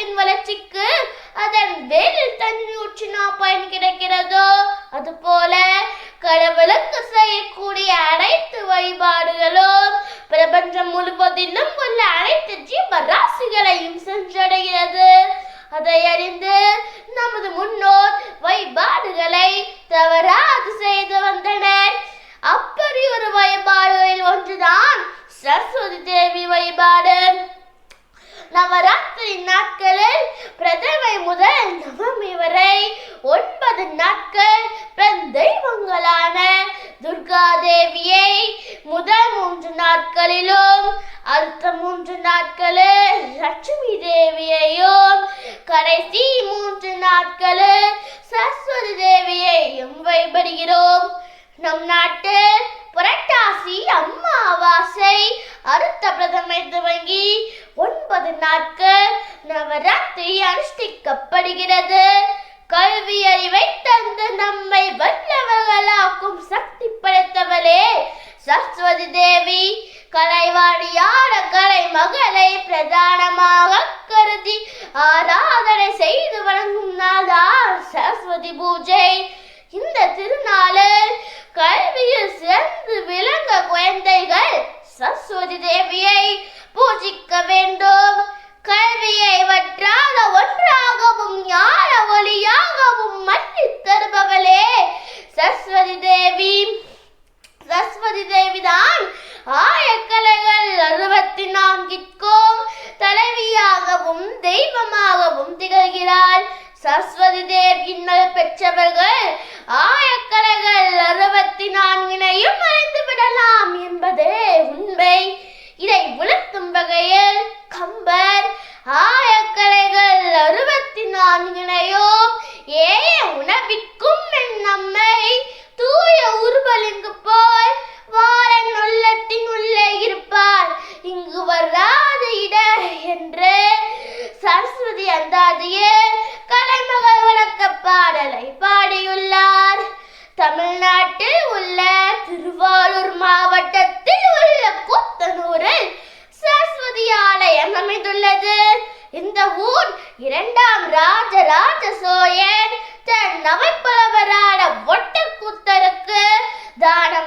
உலகத்தின் வளர்ச்சிக்கு அதன் வேலில் தண்ணி ஊற்றினா பயன் கிடைக்கிறதோ? அதுபோல கடவுளுக்கு செய்யக்கூடிய அனைத்து வழிபாடுகளும் பிரபஞ்சம் முழுவதிலும் உள்ள அனைத்து ஜீவ ராசிகளையும் சென்றடைகிறது. அதை அறிந்து நமது முன்னோர் வழிபாடுகளை தவறாது செய்து வந்தனர். மூன்று நாட்களில் லட்சுமி தேவியையும் கடைசி மூன்று நாட்களில் சரஸ்வதி தேவியையும் வழிபடுகிறோம். நம் நாட்டு புரட்டாசி அம்மாவாசை அடுத்த பிரதமை துவங்கி ஒன்பது நாட்கள் நவராத்திரி அனுஷ்டிக்கப்படுகிறது. கல்வி அறிவை தந்து நம்மை வல்லவர்களாக்கும் சக்தி படைத்தவளே சரஸ்வதி தேவி கலைவாணியான மகளை பிரதானமாக கருதி ஆராதனை செய்து வழங்கும் நாள்தான் சரஸ்வதி பூஜை. இந்த திருநாளில் கல்வியில் சிறந்து விளங்க குழந்தைகள் சரஸ்வதி தேவியை பூஜிக்க வேண்டும். கல்வியை வற்றாத ஒன்றாகவும் ஞான ஒளியாகவும் மன்னித் தருபவளே சரஸ்வதி தேவி. சரஸ்வதி தேவிதான் ஆயக்கலைகள் சரஸ்வதி அந்தாதியில் கலைமகள் வழக்க பாடலை பாடியுள்ளார். தமிழ்நாட்டில் உள்ள திருவாரூர் மாவட்டத்தில் உள்ள கூத்தனூரில் சரஸ்வதி ஆலயம் அமைந்துள்ளது. இந்த ஊர் இரண்டாம் ராஜராஜ சோழன் தன் நவைப்புலவரான ஒட்டக்கூத்தருக்கு தான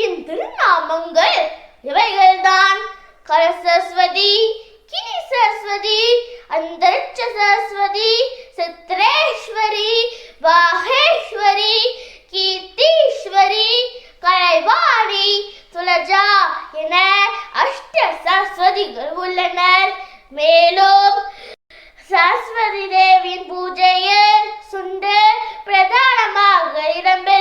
தேவியின் திருநாமங்கள் இவைகள்தான். கர சரஸ்வதி கினி சரஸ்வதி அந்தரிட்ச சரஸ்வதி சித்ரேஸ்வரி வாகேஸ்வரி கீர்த்தீஸ்வரி கலைவாணி துலஜா என அஷ்ட சரஸ்வதிகள் உள்ளனர். மேலும் சரஸ்வதி தேவியின் பூஜையில் சுண்டு பிரதானமாக இடம்பெறுகிறது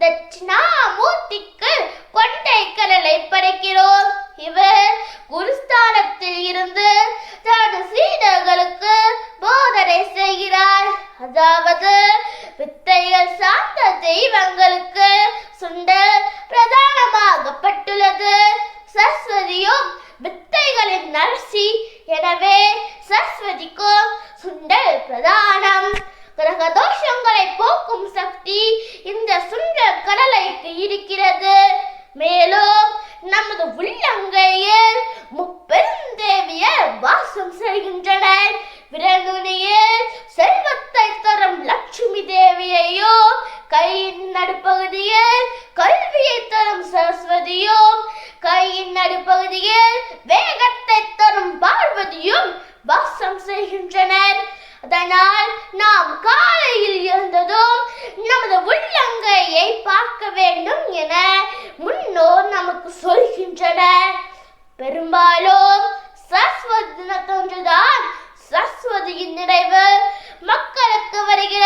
தட்சிணாமூர்த்திக்கு கொண்டை கடலை படைக்கிறோம். தோஷங்களை போக்கும் சக்தி இந்த சுந்தர கடலைக்கு இருக்கிறது. மேலும் நமது உள்ளங்கையில் முப்பெருந்தேவியர் வாசம் செய்கின்றனர். விரலுனியில் செல்வத்தை தரும் லட்சுமி தேவியையும் கையின் நடுப்பகுதியில் கல்வியை தரும் சரஸ்வதியும் கையின் நடுப்பகுதியில் வேகத்தை தரும் பார்வதியும் வாசம் செய்கின்றனர். அதனால் நாம் காலையில் இருந்ததும் நமது உள்ளங்கையை பார்க்க வேண்டும் என முன்னோர் நமக்கு சொல்கின்றனர். பெரும்பாலும் சரஸ்வதி தினத்தொன்றுதான் சரஸ்வதியின் நிறைவு மக்களுக்கு வருகிறது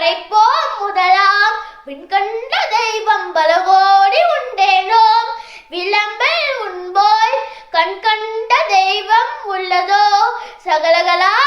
படைப்போம் முதலாம். விண்கண்ட தெய்வம் பலவோடி உண்டேனோம். விளம்பில் உண்போய் கண்கண்ட தெய்வம் உள்ளதோ. சகலகலா